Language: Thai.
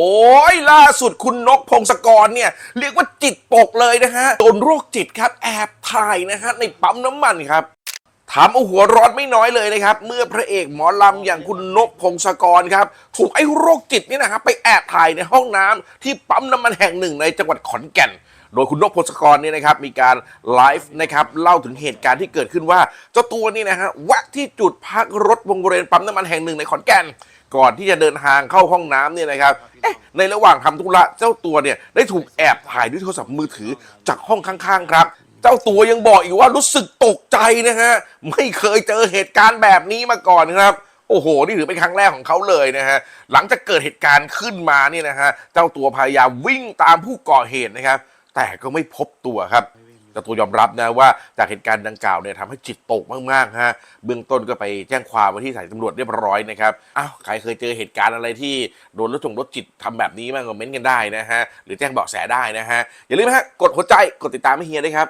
อ้ยล่าสุดคุณนกพงศกรเนี่ยเรียกว่าจิตตกเลยนะฮะโดนโรคจิตครับแอบถ่ายนะฮะในปั๊มน้ำมันครับ ถามเอาหัวร้อนไม่น้อยเลยนะครับ เมื่อพระเอกหมอลำอย่างคุณนกพงศกรครับ ถูกไอ้โรคจิตนี่นะครับไปแอบถ่ายในห้องน้ำที่ปั๊มน้ำมันแห่งหนึ่งในจังหวัดขอนแก่น โดยคุณนกพงศกรเนี่ยนะครับมีการไลฟ์นะครับเล่าถึงเหตุการณ์ที่เกิดขึ้นว่า เจ้าตัวนี่นะฮะแวะที่จุดพักรถวงบริเวณปั๊มน้ำมันแห่งหนึ่งในขอนแก่น ก่อนที่จะเดินทางเข้าห้องน้ำเนี่ยนะครับเอ๊ะในระหว่างทำธุระเจ้าตัวเนี่ยได้ถูกแอบถ่ายด้วยโทรศัพท์มือถือจากห้องข้างๆครับ เจ้าตัวยังบอกอีกว่ารู้สึกตกใจนะฮะ ไม่เคยเจอเหตุการณ์แบบนี้มาก่อนครับ โอ้โห นี่ถือเป็นครั้งแรกของเขาเลยนะฮะ หลังจากเกิดเหตุการณ์ขึ้นมาเนี่ยนะฮะ เจ้าตัวพยายามวิ่งตามผู้ก่อเหตุนะครับ แต่ก็ไม่พบตัวครับเจ้าตัวยอมรับนะว่าจากเหตุการณ์ดังกล่าวเนี่ยทำให้จิตตกมากๆฮะเบื้องต้นก็ไปแจ้งความไว้ที่สายตำรวจเรียบร้อยนะครับอ้าวใครเคยเจอเหตุการณ์อะไรที่โดนรถจงรถจิตทำแบบนี้บ้างคอมเมนต์กันได้นะฮะหรือแจ้งเบาะแสได้นะฮะอย่าลืมนะฮะกดหัวใจกดติดตามให้เฮียด้วยครับ